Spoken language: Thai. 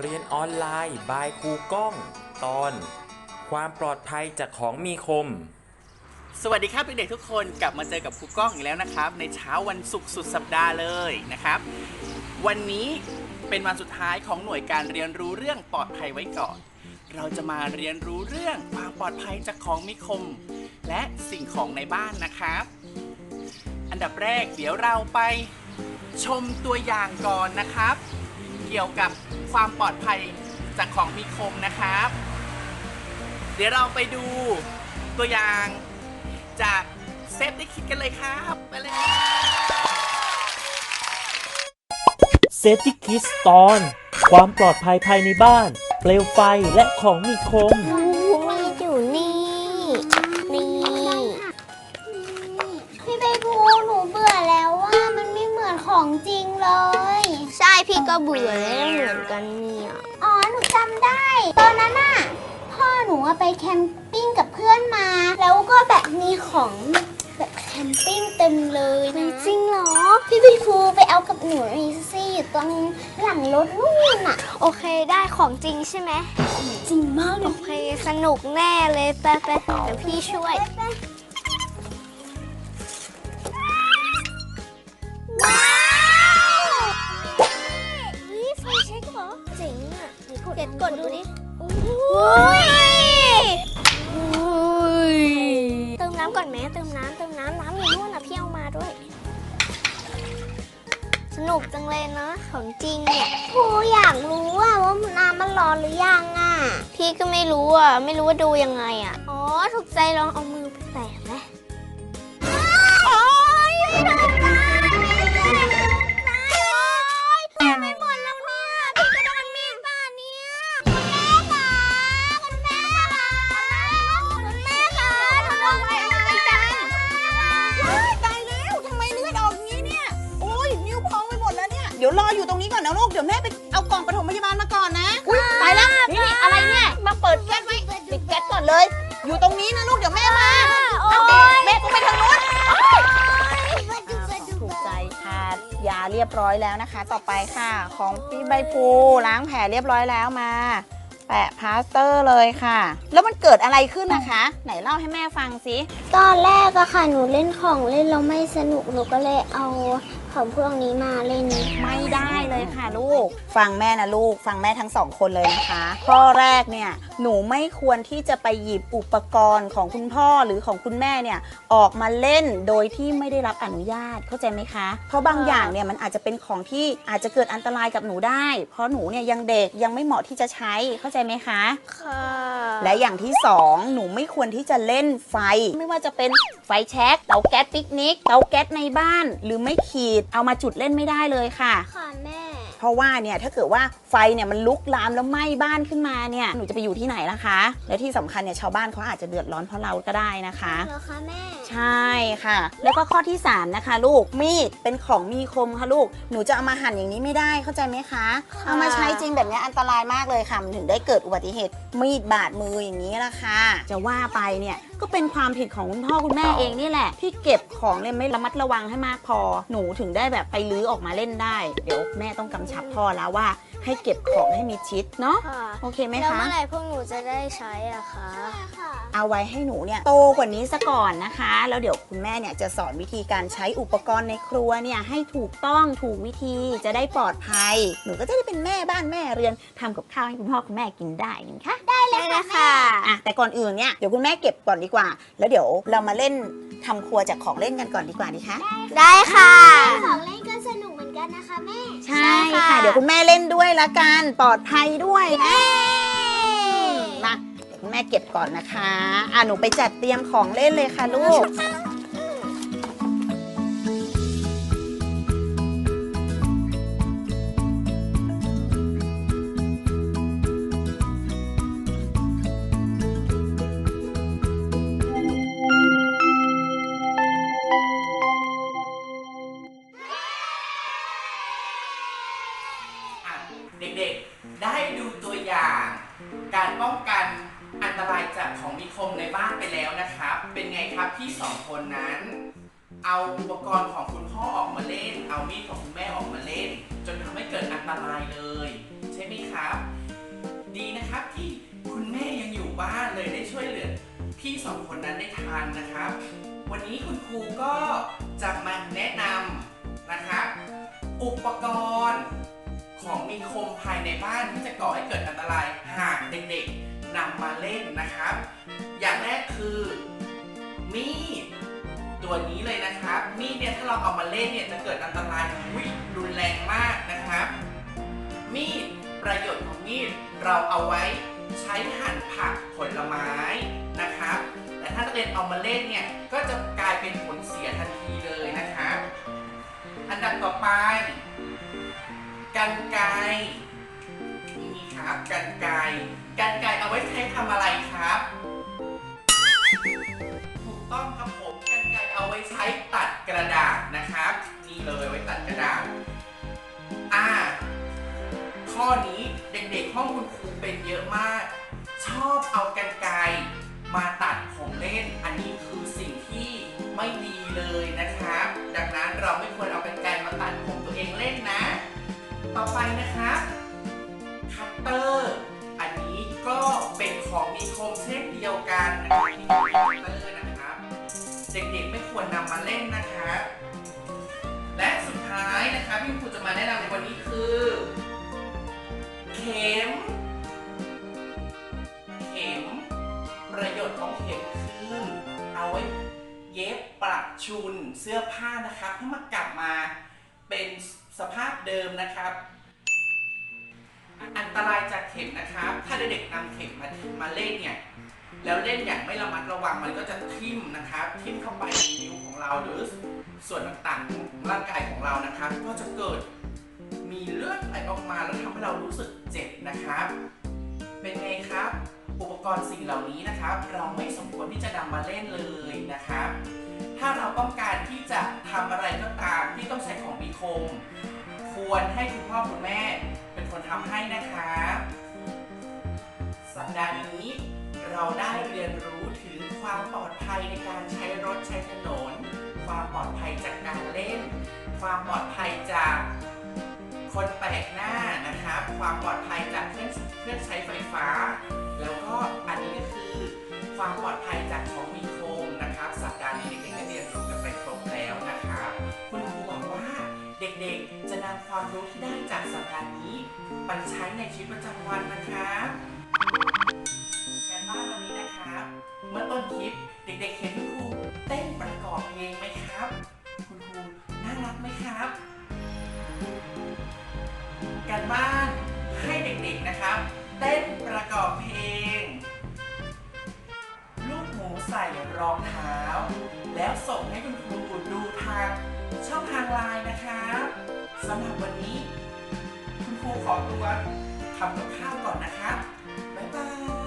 เรียนออนไลน์บายครูก้อง ตอน ความปลอดภัยจากของมีคม สวัสดีครับเด็กๆทุกคนกลับมาเจอกับครูก้องอีกแล้วนะครับ ในเช้าวันศุกร์สุดสัปดาห์เลยนะครับ วันนี้เป็นวันสุดท้ายของหน่วยการเรียนรู้เรื่องปลอดภัยไว้ก่อน เราจะมาเรียนรู้เรื่องความปลอดภัยจากของมีคม และสิ่งของในบ้านนะครับ อันดับแรกเดี๋ยวเราไปชมตัวอย่างก่อนนะครับ เกี่ยวกับ ความปลอดภัยจากของมีคมนะครับ เดี๋ยวเราไปดูตัวอย่างจากเซฟได้คิดกันเลยครับไปเลยครับเซฟตี้คิสตอน ความปลอดภัยภายในบ้าน เปลวไฟและของมีคม มีอยู่นี่ นี่ พี่ใบบูหนูเบื่อแล้วว่ามันไม่เหมือนของจริงเลย ใช่พี่ก็เบื่อแล้วเหมือน กันเนี่ย อ๋อ หนูจำได้ ตอนนั้นน่ะ พ่อหนูอะไปแคมปิ้งกับเพื่อนมา แล้วก็แบบมีของแบบแคมปิ้งเต็มเลยนะจริงเหรอ พี่ใบบูไปเอากับหนูหน่อยสิอยู่ตรงหลังรถนู่นน่ะ โอเคได้ของจริงใช่ไหมจริงมากเลโอยเคสนุกแน่เลยไปไปเดี๋ยวพี่ช่วยว้ ของจริงเนี่ยครูอยากรู้อะว่าน้ำมันร้อนหรือยังอะพี่ก็ไม่รู้อะ ไม่รู้ว่าดูยังไงอะ อ๋อ ถูกใจลองเอามือ ยเดี๋ยวรออยู่ตรงนี้ก่อนนะลูก เดี๋ยวแม่ไปเอากล่องปฐมพยาบาลมาก่อนนะ อุ้ยตายแล้ว นี่นี่อะไรเนี่ย มาเปิดแก๊สไว้ ปิดแก๊สก่อนเลย อยู่ตรงนี้นะลูก เดี๋ยวแม่มาเอาแม่ก็ไปทางนู้นถูกใจค่ะยาเรียบร้อยแล้วนะคะ ต่อไปค่ะ ของพี่ใบพลูล้างแผลเรียบร้อยแล้วมา แปะพลาสเตอร์เลยค่ะ แล้วมันเกิดอะไรขึ้นนะคะ ไหนเล่าให้แม่ฟังสิ ตอนแรกอะค่ะ หนูเล่นของเล่นแล้วไม่สนุก หนูก็เลยเอา ของพวกนี้มาเล่น ไม่ได้เลยค่ะลูก ฟังแม่นะลูก ฟังแม่ทั้งสองคนเลยนะคะ ข้อแรกเนี่ย หนูไม่ควรที่จะไปหยิบอุปกรณ์ของคุณพ่อหรือของคุณแม่เนี่ย ออกมาเล่นโดยที่ไม่ได้รับอนุญาต เข้าใจไหมคะ เพราะบางอย่างเนี่ยมันอาจจะเป็นของที่อาจจะเกิดอันตรายกับหนูได้ เพราะหนูเนี่ยยังเด็กยังไม่เหมาะที่จะใช้ เข้าใจไหมคะ ค่ะ และอย่างที่สองหนูไม่ควรที่จะเล่นไฟ ไม่ว่าจะเป็นไฟแช็กเตาแก๊สปิกนิก เตาแก๊สในบ้าน หรือไม่ขีดเอามาจุดเล่นไม่ได้เลยค่ะ ค่ะแม่ เพราะว่าเนี่ยถ้าเกิดว่าไฟเนี่ยมันลุกลามแล้วไหม้บ้านขึ้นมาเนี่ยหนูจะไปอยู่ที่ไหนล่ะคะ และที่สำคัญเนี่ยชาวบ้านเขาอาจจะเดือดร้อนเพราะเราก็ได้นะคะ เหรอคะแม่ ใช่ค่ะ แล้วก็ข้อที่ 3 นะคะ ลูกมีดเป็นของมีคมค่ะลูกหนูจะเอามาหั่นอย่างนี้ไม่ได้เข้าใจไหมคะ ค่ะ เอามาใช้จริงแบบนี้อันตรายมากเลยค่ะมันถึงได้เกิดอุบัติเหตุมีดบาดมืออย่างนี้ละค่ะจะว่าไปเนี่ย ก็เป็นความผิดของคุณพ่อคุณแม่เองนี่แหละ ที่เก็บของเนี่ยไม่ระมัดระวังให้มากพอ หนูถึงได้แบบไปลื้อออกมาเล่นได้ เดี๋ยวแม่ต้องกำชับพ่อแล้วว่า ให้เก็บของให้มีชิดเนาะค่ะโอเคไหมแล้วคะ เมื่อไหร่พวกหนูจะได้ใช้อะคะค่ะเอาไว้ให้หนูเนี่ยโตกว่านี้ซะก่อนนะคะ แล้วเดี๋ยวคุณแม่เนี่ยจะสอนวิธีการใช้อุปกรณ์ในครัวเนี่ยให้ถูกต้องถูกวิธีจะได้ปลอดภัย หนูก็จะได้เป็นแม่บ้านแม่เรือนทำกับข้าวให้คุณพ่อคุณแม่กินได้นะคะได้เลยค่ะอะ แต่ก่อนอื่นเนี่ยเดี๋ยวคุณแม่เก็บก่อนดีกว่า แล้วเดี๋ยวเรามาเล่นทำครัวจากของเล่นกันก่อนดีกว่าดีคะ ได้ค่ะ ของเล่นก็สนุก เหมือนกันนะคะแม่ใช่ค่ะค่ะ เดี๋ยวคุณแม่เล่นด้วยละกันปลอดภัยด้วยนะมาเดี๋ยวคุณแม่เก็บก่อนนะคะ อะหนูไปจัดเตรียมของเล่นเลยค่ะลูก เด็กๆ ได้ดูตัวอย่าง การป้องกันอันตรายจากของมีคมในบ้านไปแล้วนะครับ เป็นไงครับพี่สองคนนั้น เอาอุปกรณ์ของคุณพ่อออกมาเล่น เอามีดของคุณแม่ออกมาเล่น จนทำให้เกิดอันตรายเลย ใช่ไหมครับ ดีนะครับที่คุณแม่ยังอยู่บ้านเลยได้ช่วยเหลือพี่สองคนนั้นได้ทานนะครับ วันนี้คุณครูก็จะมาแนะนำนะครับ อุปกรณ์ ของมีคมภายในบ้านที่จะก่อให้เกิดอันตรายหากเด็กๆนำมาเล่นนะครับ อย่างแรกคือมีดตัวนี้เลยนะครับ มีดเนี่ยถ้าเราเอามาเล่นเนี่ยจะเกิดอันตรายอุ๊ยรุนแรงมากนะครับ มีดประโยชน์ของมีดเราเอาไว้ใช้หั่นผักผลไม้นะครับ แต่ถ้านักเรียนเอามาเล่นเนี่ยก็จะกลายเป็นผลเสียทันทีเลยนะครับ อันดับต่อไป กันไกรนี่ครับกันไกรกันไกรเอาไว้ใช้ทำอะไรครับ ถูกต้องครับผมกันไกรเอาไว้ใช้ตัดกระดาษนะครับ นี่เลยไว้ตัดกระดาษอ่าข้อนี้เด็กๆห้องคุณครูเป็นเยอะมาก ชอบเอากันไกรมาตัดของเล่น อันนี้คือสิ่งที่ไม่ดีเลยนะครับ ดังนั้นเราไม่ควรเอากัน ต่อไปนะครับคัตเตอร์อันนี้ก็เป็นของมีคมเช่นเดียวกันนะครับที่เป็นคัตเตอร์นะครับเด็กๆไม่ควรนำมาเล่นนะครับและสุดท้ายนะครับที่ครูจะมาแนะนำในวันนี้คือ เข็ม เข็ม ประโยชน์ของเข็มคือเอาไว้เย็บปรับชุนเสื้อผ้านะครับให้มันกลับมาเป็น สภาพเดิมนะครับ อันตรายจากเข็มนะครับ ถ้าเด็กๆนำเข็มมามาเล่นเนี่ยแล้วเล่นอย่างไม่ระมัดระวังมันก็จะทิ่มนะครับ ทิ่มเข้าไปในนิ้วของเราหรือส่วนต่างๆของร่างกายของเรานะครับ ก็จะเกิดมีเลือดไหลออกมาแล้วทำให้เรารู้สึกเจ็บนะครับ เป็นไงครับ อุปกรณ์สิ่งเหล่านี้นะครับ เราไม่สมควรที่จะนำมาเล่นเลยนะครับ ถ้าเราต้องการที่จะทำอะไรก็ตามที่ต้องใช้ของมีคม ควรให้คุณพ่อคุณแม่เป็นคนทำให้นะครับสัปดาห์นี้เราได้เรียนรู้ถึงความปลอดภัยในการใช้รถใช้ถนน ความปลอดภัยจากการเล่น ความปลอดภัยจากคนแปลกหน้านะครับ ความปลอดภัยจากเครื่องเครื่องใช้ไฟฟ้า แล้วก็อันนี้ก็คือความปลอดภัยจากของมีคมนะครับ สัปดาห์นี้เด็กๆได้เรียนรู้กันไปำความรู้ที่ได้จากสัปดาห์นี้ไปใช้ในชีวิตประจำวันนะครับการบ้านวันนี้นะครับ เมื่อต้นคลิปเด็กๆเห็นคุณครูเต้นประกอบเพลงไหมครับ คุณครูน่ารักไหมครับ การบ้านให้เด็กๆนะครับ เต้นประกอบเพลง ลูกหมูใส่รองเท้า แล้วส่งให้คุณครูดูทางช่องทางไลน์นะครับ สำหรับวันนี้ คุณครูขอตัวทำกับข้าวก่อนนะครับบ๊ายบาย